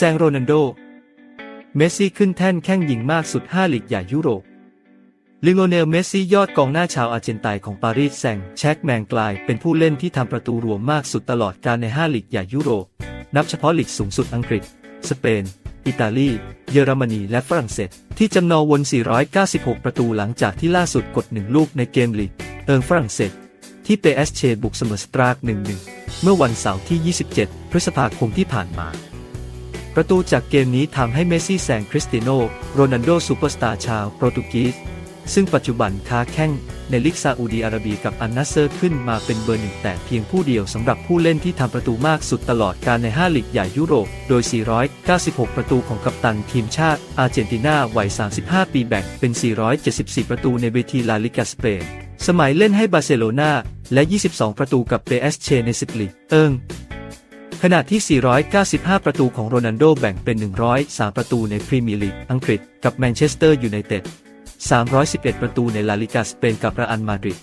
แซงโรนัลโด เมสซี่ขึ้นแท่นแข้งยิงมากสุด 5 ลีกใหญ่ยุโรปลิโอเนลเมสซี่ยอดกองหน้าชาวอาร์เจนไตน์ของปารีสแซงแชกแมงกลาย เป็นผู้เล่นที่ทำประตูรวมมากสุดตลอดการใน 5 ลีกใหญ่ยุโรป นับเฉพาะลีกสูงสุดอังกฤษ สเปน อิตาลี เยอรมนีและฝรั่งเศส ที่จำนวนวน 496 ประตูหลังจากที่ล่าสุดกดหนึ่งลูกในเกมลีกเอิงฝรั่งเศส ที่เปเอสเชบุกเสมอสตราก1-1 เมื่อวันเสาร์ที่ 27 พฤษภาคมที่ผ่านมา ประตูจากเกมนี้ทำให้เมสซี่แซงคริสตียโนโรนัลโดซูเปอร์สตาร์ชาวโปรตุเกสซึ่งปัจจุบันค้าแข้งในลิกซาอุดีอาระเบียกับอันนัสเซอร์ขึ้นมาเป็นเบอร์หนึ่งแต่เพียงผู้เดียวสำหรับผู้เล่นที่ทำประตูมากสุดตลอดการใน 5 ลีกใหญ่ยุโรป โดย 496 ประตูของกัปตันทีมชาติอาร์เจนตินาวัย 35 ปีแบ่งเป็น 474 ประตูในเวทีลาลิกาสเปน สมัยเล่นให้บาร์เซโลนาและ 22 ประตูกับเปเอสเชใน10ลีกเอิง ขณะที่ 495 ประตูของโรนัลโดแบ่งเป็น 103 ประตูในพรีเมียร์ลีกอังกฤษกับแมนเชสเตอร์ยูไนเต็ด 311 ประตูในลาลิกาสเปนกับเรอัลมาดริด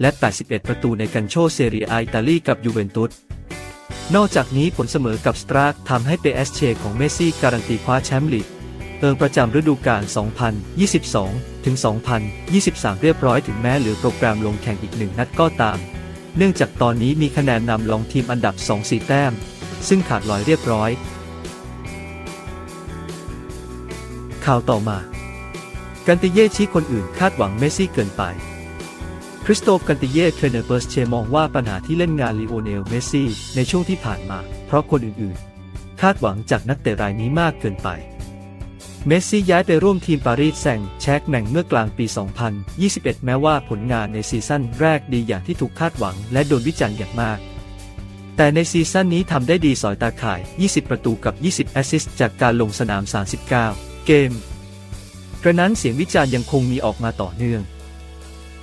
และ 81 ประตูในกันโชเซเรียอาอิตาลีกับยูเวนตุส นอกจากนี้ผลเสมอกับสตรากทำให้เปเอสเชของเมสซี่การันตีคว้าแชมป์ลีกเอิงประจำฤดูกาล 2022 ถึง 2023 เรียบร้อยถึงแม้เหลือโปรแกรมลงแข่งอีกหนึ่งนัดก็ตาม เนื่องจากตอนนี้มีคะแนนนำรองทีมอันดับ 2-4 แต้ม ซึ่งขาดลอยเรียบร้อย ข่าวต่อมา กันติเย่ชี้คนอื่นคาดหวังเมสซี่เกินไป คริสโตฟกันติเย่เทรนเนอร์เบิร์สเชมองว่าปัญหาที่เล่นงานลีโอเนลเมสซี่ในช่วงที่ผ่านมา เพราะคนอื่นๆ คาดหวังจากนักเตะรายนี้มากเกินไป เมสซี่ย้ายไปร่วมทีมปารีสแซงแชกแมงเมื่อกลางปี 2021 แม้ว่าผลงานในซีซั่นแรกดีอย่างที่ถูกคาดหวังและโดนวิจารณ์อย่างมาก แต่ในซีซั่นนี้ทำได้ดีสอยตาข่าย 20 ประตูกับ 20 แอสซิสต์จากการลงสนาม 39 เกม กระนั้นเสียงวิจารณ์ยังคงมีออกมาต่อเนื่อง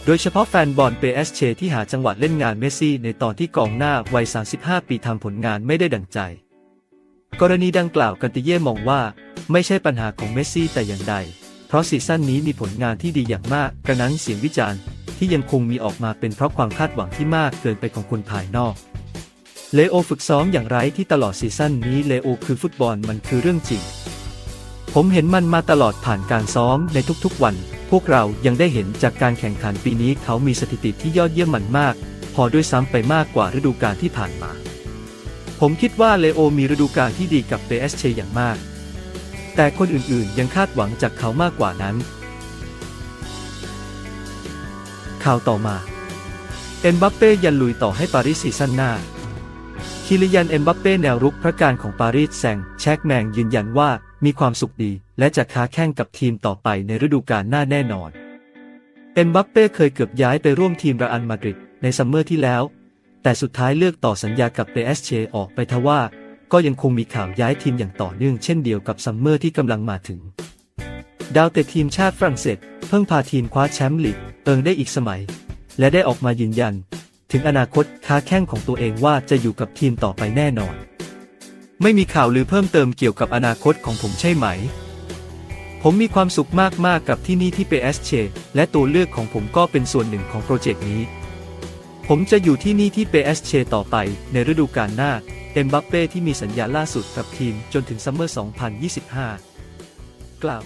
โดยเฉพาะแฟนบอลเปเอสเชที่หาจังหวะเล่นงานเมสซี่ในตอนที่กองหน้าวัย 35 ปีทำผลงานไม่ได้ดังใจ กรณีดังกล่าวกันติเย่มองว่า ไม่ใช่ปัญหาของเมสซี่แต่อย่างใด เพราะซีซั่นนี้มีผลงานที่ดีอย่างมาก กระนั้นเสียงวิจารณ์ที่ยังคงมีออกมาเป็นเพราะความคาดหวังที่มากเกินไปของคนภายนอก เลโอฝึกซ้อมอย่างไรที่ตลอดซีซั่นนี้เลโอคือฟุตบอลมันคือเรื่องจริง ผมเห็นมันมาตลอดผ่านการซ้อมในทุกๆวัน พวกเรายังได้เห็นจากการแข่งขันปีนี้เขามีสถิติที่ยอดเยี่ยมมันมาก พอด้วยซ้ำไปมากกว่าฤดูกาลที่ผ่านมา ผมคิดว่าเลโอมีฤดูกาลที่ดีกับเปเอสเชอย่างมาก แต่คนอื่นๆยังคาดหวังจากเขามากกว่านั้น ข่าวต่อมาเอ็มบัปเป้ยันลุยต่อให้ปารีสซีซั่นหน้า คิริยันเอ็มบัปเป้แนวรุกพระการของปารีสแซงแชกแมงยืนยันว่ามีความสุขดี และจะค้าแข่งกับทีมต่อไปในฤดูกาลหน้าแน่นอน เอ็มบัปเป้เคยเกือบย้ายไปร่วมทีมรอัลมาดริดในซัมเมอร์ที่แล้ว แต่สุดท้ายเลือกต่อสัญญากับเปเอสเชออกไปทว่า ก็ยังคงมีข่าวย้ายทีมอย่างต่อเนื่องเช่นเดียวกับซัมเมอร์ที่กำลังมาถึง ดาวเตะทีมชาติฝรั่งเศส เพิ่งพาทีมคว้าแชมป์ลีกเอิงได้อีกสมัย และได้ออกมายืนยัน ถึงอนาคตค้าแข้งของตัวเองว่าจะอยู่กับทีมต่อไปแน่นอน ไม่มีข่าวลือเพิ่มเติมเกี่ยวกับอนาคตของผมใช่ไหม ผมมีความสุขมากๆกับที่นี่ที่ PSG และตัวเลือกของผมก็เป็นส่วนหนึ่งของโปรเจกต์นี้ ผมจะอยู่ที่นี่ที่ PSG ต่อไปในฤดูกาลหน้าเอ็มบัปเป้ที่มีสัญญาล่าสุดกับทีมจนถึงซัมเมอร์ 2025 กล่าว